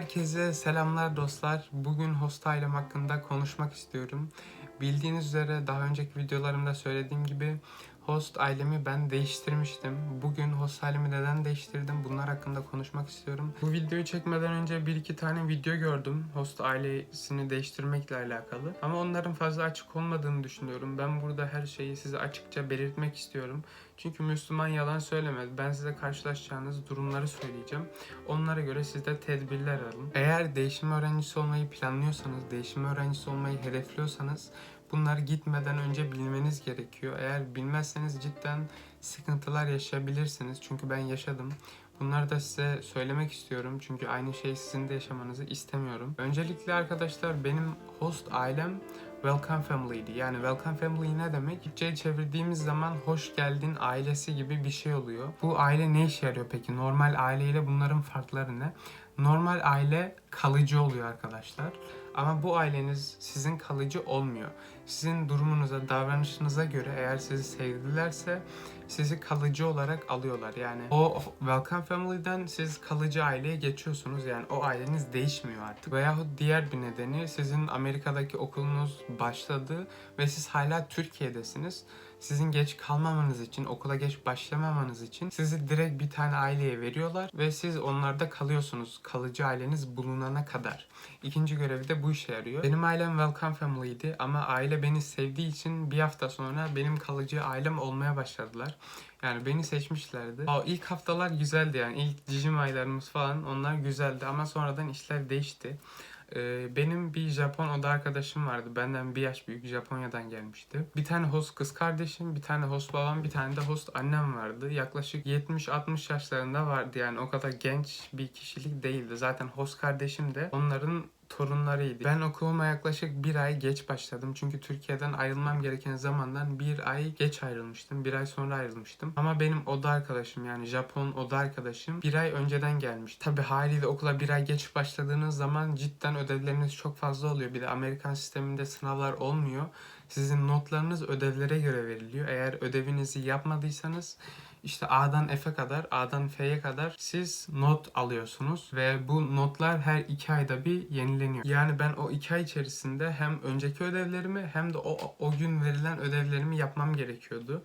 Herkese selamlar dostlar. Bugün host ailem hakkında konuşmak istiyorum. Bildiğiniz üzere daha önceki videolarımda söylediğim gibi host ailemi ben değiştirmiştim. Bugün host ailemi neden değiştirdim bunlar hakkında konuşmak istiyorum. Bu videoyu çekmeden önce bir iki tane video gördüm host ailesini değiştirmekle alakalı. Ama onların fazla açık olmadığını düşünüyorum. Ben burada her şeyi size açıkça belirtmek istiyorum. Çünkü Müslüman yalan söylemez. Ben size karşılaşacağınız durumları söyleyeceğim. Onlara göre siz de tedbirler alın. Eğer değişim öğrencisi olmayı planlıyorsanız, değişim öğrencisi olmayı hedefliyorsanız bunları gitmeden önce bilmeniz gerekiyor. Eğer bilmezseniz cidden sıkıntılar yaşayabilirsiniz. Çünkü ben yaşadım. Bunları da size söylemek istiyorum. Çünkü aynı şeyi sizin de yaşamanızı istemiyorum. Öncelikle arkadaşlar benim host ailem Welcome Family'di. Yani Welcome Family ne demek? Türkçe'ye çevirdiğimiz zaman hoş geldin ailesi gibi bir şey oluyor. Bu aile ne işe yarıyor peki? Normal aileyle bunların farkları ne? Normal aile kalıcı oluyor arkadaşlar. Ama bu aileniz sizin kalıcı olmuyor. Sizin durumunuza, davranışınıza göre eğer sizi sevdilerse sizi kalıcı olarak alıyorlar. Yani o Welcome Family'den siz kalıcı aileye geçiyorsunuz. Yani o aileniz değişmiyor artık. Veyahut diğer bir nedeni sizin Amerika'daki okulunuz başladı ve siz hala Türkiye'desiniz. Sizin geç kalmamanız için, okula geç başlamamanız için sizi direkt bir tane aileye veriyorlar ve siz onlarda kalıyorsunuz kalıcı aileniz bulunana kadar. İkinci görevi de bu işe yarıyor. Benim ailem Welcome Family'ydi ama aile beni sevdiği için bir hafta sonra benim kalıcı ailem olmaya başladılar. Yani beni seçmişlerdi. O ilk haftalar güzeldi yani ilk cicim aylarımız falan onlar güzeldi ama sonradan işler değişti. Ee, benim bir Japon oda arkadaşım vardı. Benden bir yaş büyük Japonya'dan gelmişti. Bir tane host kız kardeşim, bir tane host babam, bir tane de host annem vardı. Yaklaşık 70-60 yaşlarında vardı yani o kadar genç bir kişilik değildi. Zaten host kardeşim de onların torunlarıydı. Ben okuluma yaklaşık bir ay geç başladım. Çünkü Türkiye'den ayrılmam gereken zamandan bir ay geç ayrılmıştım. Bir ay sonra ayrılmıştım. Ama benim oda arkadaşım yani Japon oda arkadaşım bir ay önceden gelmiş. Tabi haliyle okula bir ay geç başladığınız zaman cidden ödevleriniz çok fazla oluyor. Bir de Amerikan sisteminde sınavlar olmuyor. Sizin notlarınız ödevlere göre veriliyor. Eğer ödevinizi yapmadıysanız işte A'dan F'e kadar, A'dan F'ye kadar siz not alıyorsunuz ve bu notlar her iki ayda bir yenileniyor. Yani ben o iki ay içerisinde hem önceki ödevlerimi hem de o, o gün verilen ödevlerimi yapmam gerekiyordu.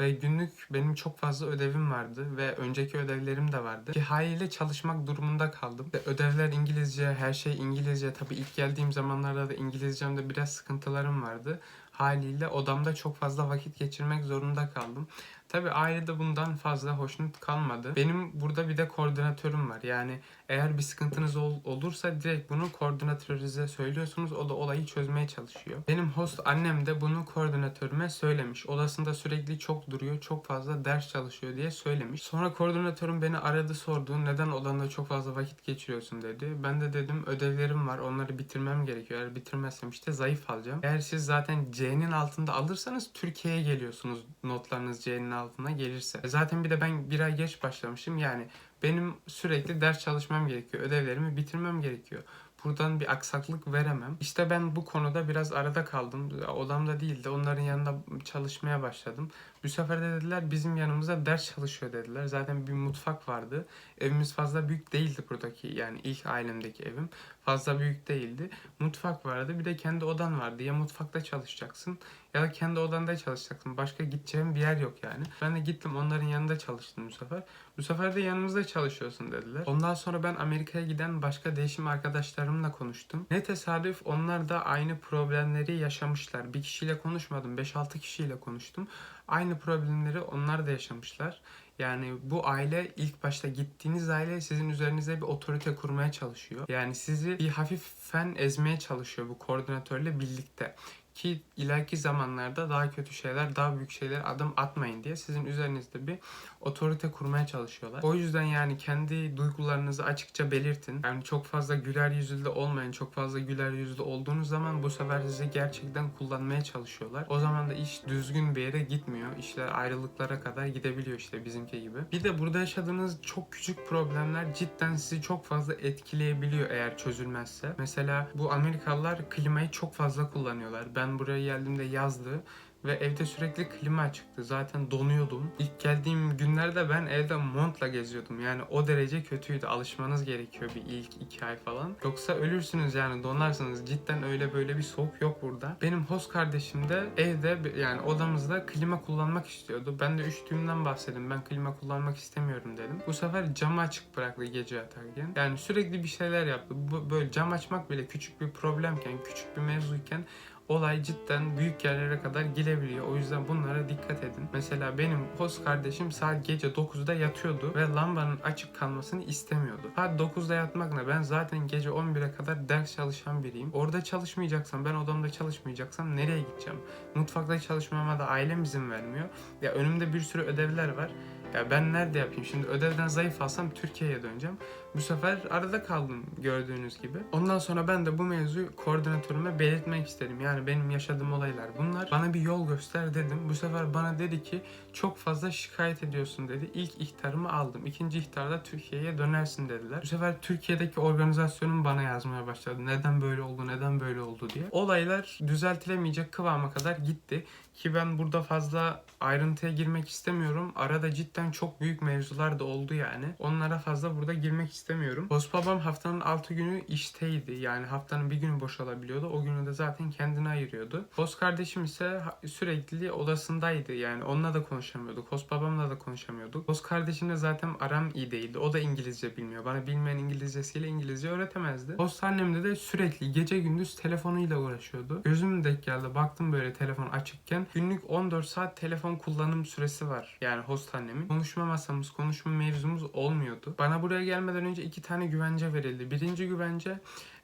Ve günlük benim çok fazla ödevim vardı ve önceki ödevlerim de vardı. Ki haliyle çalışmak durumunda kaldım. Ve ödevler İngilizce, her şey İngilizce. Tabii ilk geldiğim zamanlarda da İngilizcemde biraz sıkıntılarım vardı. Haliyle odamda çok fazla vakit geçirmek zorunda kaldım. Tabii ailede bundan fazla hoşnut kalmadı. Benim burada bir de koordinatörüm var. Yani eğer bir sıkıntınız ol- olursa direkt bunu koordinatörünüze söylüyorsunuz. O da olayı çözmeye çalışıyor. Benim host annem de bunu koordinatörüme söylemiş. Odasında sürekli çok duruyor, çok fazla ders çalışıyor diye söylemiş. Sonra koordinatörüm beni aradı sordu. Neden odanda çok fazla vakit geçiriyorsun dedi. Ben de dedim ödevlerim var. Onları bitirmem gerekiyor. Eğer bitirmezsem işte zayıf alacağım. Eğer siz zaten C'nin altında alırsanız Türkiye'ye geliyorsunuz notlarınız C'nin altına gelirse. E Zaten bir de ben bir ay geç başlamışım. Yani benim sürekli ders çalışmam gerekiyor. Ödevlerimi bitirmem gerekiyor. Buradan bir aksaklık veremem. İşte ben bu konuda biraz arada kaldım. Odamda değildi. Onların yanında çalışmaya başladım. Bu sefer de dediler bizim yanımızda ders çalışıyor dediler. Zaten bir mutfak vardı. Evimiz fazla büyük değildi buradaki yani ilk ailemdeki evim. Fazla büyük değildi. Mutfak vardı bir de kendi odan vardı. Ya mutfakta çalışacaksın ya da kendi odanda çalışacaksın. Başka gideceğim bir yer yok yani. Ben de gittim onların yanında çalıştım bu sefer. Bu sefer de yanımızda çalışıyorsun dediler. Ondan sonra ben Amerika'ya giden başka değişim arkadaşlarımla konuştum. Ne tesadüf onlar da aynı problemleri yaşamışlar. Bir kişiyle konuşmadım. 5-6 kişiyle konuştum. Aynı problemleri onlar da yaşamışlar. Yani bu aile ilk başta gittiğiniz aile sizin üzerinize bir otorite kurmaya çalışıyor. Yani sizi bir hafif fen ezmeye çalışıyor bu koordinatörle birlikte. Ki ileriki zamanlarda daha kötü şeyler, daha büyük şeyler adım atmayın diye sizin üzerinizde bir otorite kurmaya çalışıyorlar. O yüzden yani kendi duygularınızı açıkça belirtin. Yani çok fazla güler yüzlü olmayın. Çok fazla güler yüzlü olduğunuz zaman bu sefer sizi gerçekten kullanmaya çalışıyorlar. O zaman da iş düzgün bir yere gitmiyor. İşler ayrılıklara kadar gidebiliyor işte bizimki gibi. Bir de burada yaşadığınız çok küçük problemler cidden sizi çok fazla etkileyebiliyor eğer çözülmezse. Mesela bu Amerikalılar klimayı çok fazla kullanıyorlar. Ben buraya geldiğimde yazdı ve evde sürekli klima açıktı. Zaten donuyordum. İlk geldiğim günlerde ben evde montla geziyordum. Yani o derece kötüydü. Alışmanız gerekiyor bir ilk iki ay falan. Yoksa ölürsünüz yani donarsınız. Cidden öyle böyle bir soğuk yok burada. Benim host kardeşim de evde yani odamızda klima kullanmak istiyordu. Ben de üşüdüğümden bahsettim. Ben klima kullanmak istemiyorum dedim. Bu sefer camı açık bıraktı gece yatarken. Yani sürekli bir şeyler yaptı. Böyle cam açmak bile küçük bir problemken, küçük bir mevzuyken olay cidden büyük yerlere kadar gidebiliyor. O yüzden bunlara dikkat edin. Mesela benim host kardeşim saat gece 9'da yatıyordu ve lambanın açık kalmasını istemiyordu. Saat 9'da yatmak ne? Ben zaten gece 11'e kadar ders çalışan biriyim. Orada çalışmayacaksam, ben odamda çalışmayacaksam nereye gideceğim? Mutfakta çalışmama da ailem izin vermiyor. Ya önümde bir sürü ödevler var. Ya ben nerede yapayım? Şimdi ödevden zayıf alsam Türkiye'ye döneceğim. Bu sefer arada kaldım gördüğünüz gibi. Ondan sonra ben de bu mevzuyu koordinatörüme belirtmek istedim. Yani benim yaşadığım olaylar bunlar. Bana bir yol göster dedim. Bu sefer bana dedi ki çok fazla şikayet ediyorsun dedi. İlk ihtarımı aldım. İkinci ihtarda Türkiye'ye dönersin dediler. Bu sefer Türkiye'deki organizasyonum bana yazmaya başladı. Neden böyle oldu, neden böyle oldu diye. Olaylar düzeltilemeyecek kıvama kadar gitti. Ki ben burada fazla ayrıntıya girmek istemiyorum. Arada cidden çok büyük mevzular da oldu yani. Onlara fazla burada girmek istemiyorum. Host babam haftanın 6 günü işteydi. Yani haftanın bir günü boş olabiliyordu. O günü de zaten kendine ayırıyordu. Host kardeşim ise sürekli odasındaydı. Yani onunla da konuşamıyorduk. Host babamla da konuşamıyorduk. Host kardeşimle zaten aram iyi değildi. O da İngilizce bilmiyor. Bana bilmeyen İngilizcesiyle İngilizce öğretemezdi. Host annemde de sürekli gece gündüz telefonuyla uğraşıyordu. Gözüm denk geldi. Baktım böyle telefon açıkken. Günlük 14 saat telefon kullanım süresi var. Yani host annemin. Konuşma masamız, konuşma mevzumuz olmuyordu. Bana buraya gelmeden önce iki tane güvence verildi. Birinci güvence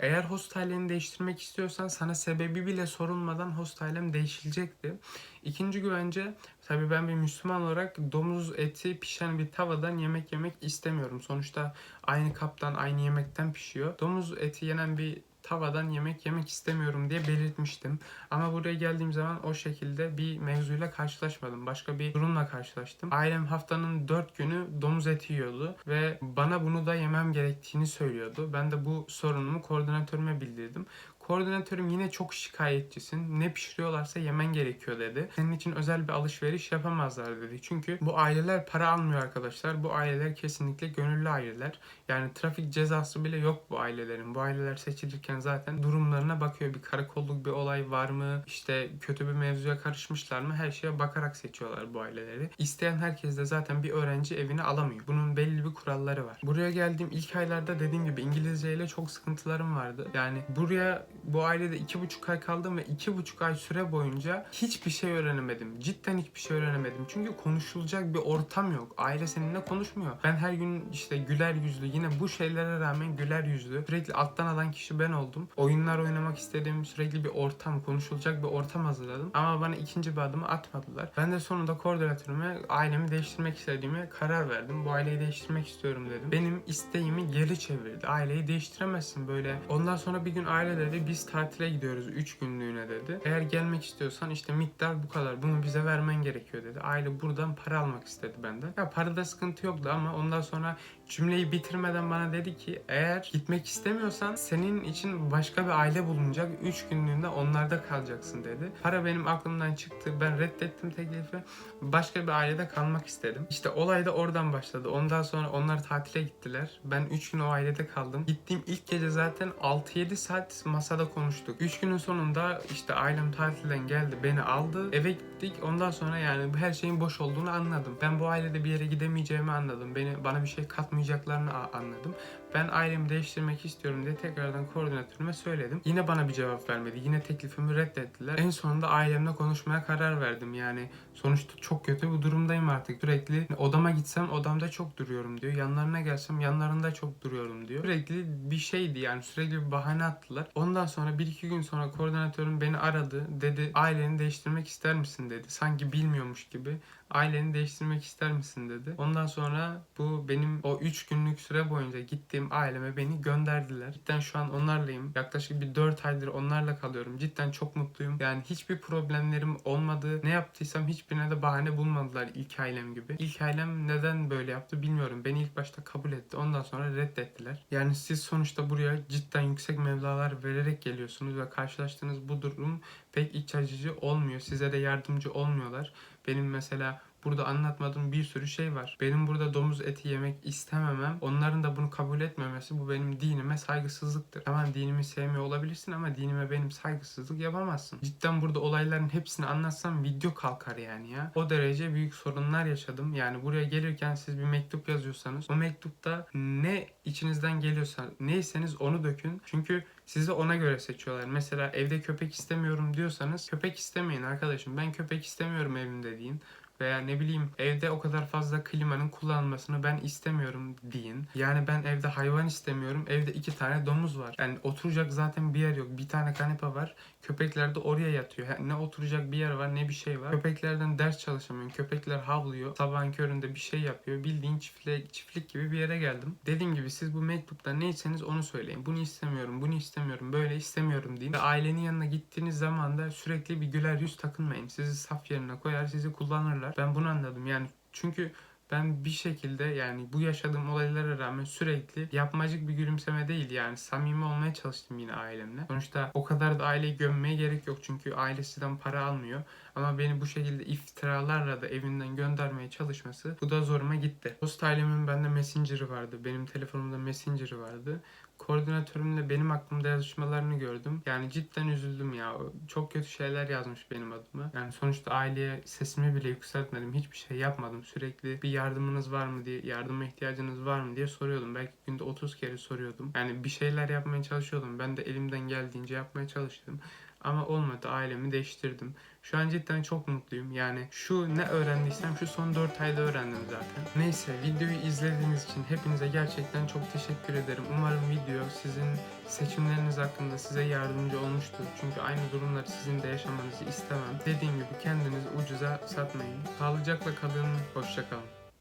eğer host değiştirmek istiyorsan sana sebebi bile sorulmadan host değişilecekti. İkinci güvence tabii ben bir Müslüman olarak domuz eti pişen bir tavadan yemek yemek istemiyorum. Sonuçta aynı kaptan aynı yemekten pişiyor. Domuz eti yenen bir tavadan yemek yemek istemiyorum diye belirtmiştim. Ama buraya geldiğim zaman o şekilde bir mevzuyla karşılaşmadım. Başka bir durumla karşılaştım. Ailem haftanın 4 günü domuz eti yiyordu ve bana bunu da yemem gerektiğini söylüyordu. Ben de bu sorunumu koordinatörüme bildirdim. Koordinatörüm yine çok şikayetçisin. Ne pişiriyorlarsa yemen gerekiyor dedi. Senin için özel bir alışveriş yapamazlar dedi. Çünkü bu aileler para almıyor arkadaşlar. Bu aileler kesinlikle gönüllü aileler. Yani trafik cezası bile yok bu ailelerin. Bu aileler seçilirken zaten durumlarına bakıyor. Bir karakolluk bir olay var mı? İşte kötü bir mevzuya karışmışlar mı? Her şeye bakarak seçiyorlar bu aileleri. İsteyen herkes de zaten bir öğrenci evine alamıyor. Bunun belli bir kuralları var. Buraya geldiğim ilk aylarda dediğim gibi İngilizce ile çok sıkıntılarım vardı. Yani buraya bu ailede iki buçuk ay kaldım ve iki buçuk ay süre boyunca hiçbir şey öğrenemedim. Cidden hiçbir şey öğrenemedim. Çünkü konuşulacak bir ortam yok. Aile seninle konuşmuyor. Ben her gün işte güler yüzlü yine bu şeylere rağmen güler yüzlü sürekli alttan alan kişi ben oldum. Oyunlar oynamak istediğim sürekli bir ortam, konuşulacak bir ortam hazırladım. Ama bana ikinci bir adımı atmadılar. Ben de sonunda koordinatörüme ailemi değiştirmek istediğime karar verdim. Bu aileyi değiştirmek istiyorum dedim. Benim isteğimi geri çevirdi. Aileyi değiştiremezsin böyle. Ondan sonra bir gün aile dedi biz tatile gidiyoruz 3 günlüğüne dedi. Eğer gelmek istiyorsan işte miktar bu kadar. Bunu bize vermen gerekiyor dedi. Aile buradan para almak istedi benden. Ya parada sıkıntı yoktu ama ondan sonra cümleyi bitirmeden bana dedi ki eğer gitmek istemiyorsan senin için başka bir aile bulunacak. 3 günlüğünde onlarda kalacaksın dedi. Para benim aklımdan çıktı. Ben reddettim teklifi. Başka bir ailede kalmak istedim. İşte olay da oradan başladı. Ondan sonra onlar tatile gittiler. Ben 3 gün o ailede kaldım. Gittiğim ilk gece zaten 6-7 saat masada konuştuk. 3 günün sonunda işte ailem tatilden geldi. Beni aldı. Eve gittik. Ondan sonra yani her şeyin boş olduğunu anladım. Ben bu ailede bir yere gidemeyeceğimi anladım. Beni bana bir şey katmayacaklarını anladım. Ben ailemi değiştirmek istiyorum diye tekrardan koordinatörüme söyledim. Yine bana bir cevap vermedi. Yine teklifimi reddettiler. En sonunda ailemle konuşmaya karar verdim. Yani sonuçta çok kötü bir durumdayım artık. Sürekli odama gitsem odamda çok duruyorum diyor. Yanlarına gelsem yanlarında çok duruyorum diyor. Sürekli bir şeydi yani sürekli bir bahane attılar. Ondan sonra bir iki gün sonra koordinatörüm beni aradı. Dedi aileni değiştirmek ister misin dedi. Sanki bilmiyormuş gibi Aileni değiştirmek ister misin dedi. Ondan sonra bu benim o 3 günlük süre boyunca gittiğim aileme beni gönderdiler. Cidden şu an onlarlayım. Yaklaşık bir 4 aydır onlarla kalıyorum. Cidden çok mutluyum. Yani hiçbir problemlerim olmadı. Ne yaptıysam hiçbirine de bahane bulmadılar ilk ailem gibi. İlk ailem neden böyle yaptı bilmiyorum. Beni ilk başta kabul etti. Ondan sonra reddettiler. Yani siz sonuçta buraya cidden yüksek mevlalar vererek geliyorsunuz ve karşılaştığınız bu durum pek iç açıcı olmuyor. Size de yardımcı olmuyorlar. Benim mesela burada anlatmadığım bir sürü şey var. Benim burada domuz eti yemek istememem, onların da bunu kabul etmemesi bu benim dinime saygısızlıktır. Tamam dinimi sevmiyor olabilirsin ama dinime benim saygısızlık yapamazsın. Cidden burada olayların hepsini anlatsam video kalkar yani ya. O derece büyük sorunlar yaşadım. Yani buraya gelirken siz bir mektup yazıyorsanız o mektupta ne içinizden geliyorsa neyseniz onu dökün. Çünkü sizi ona göre seçiyorlar. Mesela evde köpek istemiyorum diyorsanız köpek istemeyin arkadaşım. Ben köpek istemiyorum evimde deyin veya ne bileyim evde o kadar fazla klimanın kullanılmasını ben istemiyorum deyin. Yani ben evde hayvan istemiyorum. Evde iki tane domuz var. Yani oturacak zaten bir yer yok. Bir tane kanepe var. Köpekler de oraya yatıyor. Yani ne oturacak bir yer var ne bir şey var. Köpeklerden ders çalışamıyorum. Köpekler havlıyor. Sabahın köründe bir şey yapıyor. Bildiğin çiftlik, çiftlik gibi bir yere geldim. Dediğim gibi siz bu mektupta neyseniz onu söyleyin. Bunu istemiyorum, bunu istemiyorum, böyle istemiyorum deyin. Ve ailenin yanına gittiğiniz zaman da sürekli bir güler yüz takınmayın. Sizi saf yerine koyar, sizi kullanırlar. Ben bunu anladım. Yani çünkü ben bir şekilde yani bu yaşadığım olaylara rağmen sürekli yapmacık bir gülümseme değil yani samimi olmaya çalıştım yine ailemle. Sonuçta o kadar da aileyi gömmeye gerek yok çünkü ailesinden para almıyor. Ama beni bu şekilde iftiralarla da evinden göndermeye çalışması bu da zoruma gitti. Dost ailemin bende Messenger'ı vardı. Benim telefonumda Messenger'ı vardı. Koordinatörümle benim hakkımda yazışmalarını gördüm. Yani cidden üzüldüm ya. Çok kötü şeyler yazmış benim adıma. Yani sonuçta aileye sesimi bile yükseltmedim. Hiçbir şey yapmadım. Sürekli bir yardımınız var mı diye, yardıma ihtiyacınız var mı diye soruyordum. Belki günde 30 kere soruyordum. Yani bir şeyler yapmaya çalışıyordum. Ben de elimden geldiğince yapmaya çalıştım. Ama olmadı ailemi değiştirdim. Şu an cidden çok mutluyum. Yani şu ne öğrendiysem şu son 4 ayda öğrendim zaten. Neyse videoyu izlediğiniz için hepinize gerçekten çok teşekkür ederim. Umarım video sizin seçimleriniz hakkında size yardımcı olmuştur. Çünkü aynı durumları sizin de yaşamanızı istemem. Dediğim gibi kendinizi ucuza satmayın. Sağlıcakla kalın, hoşça kalın.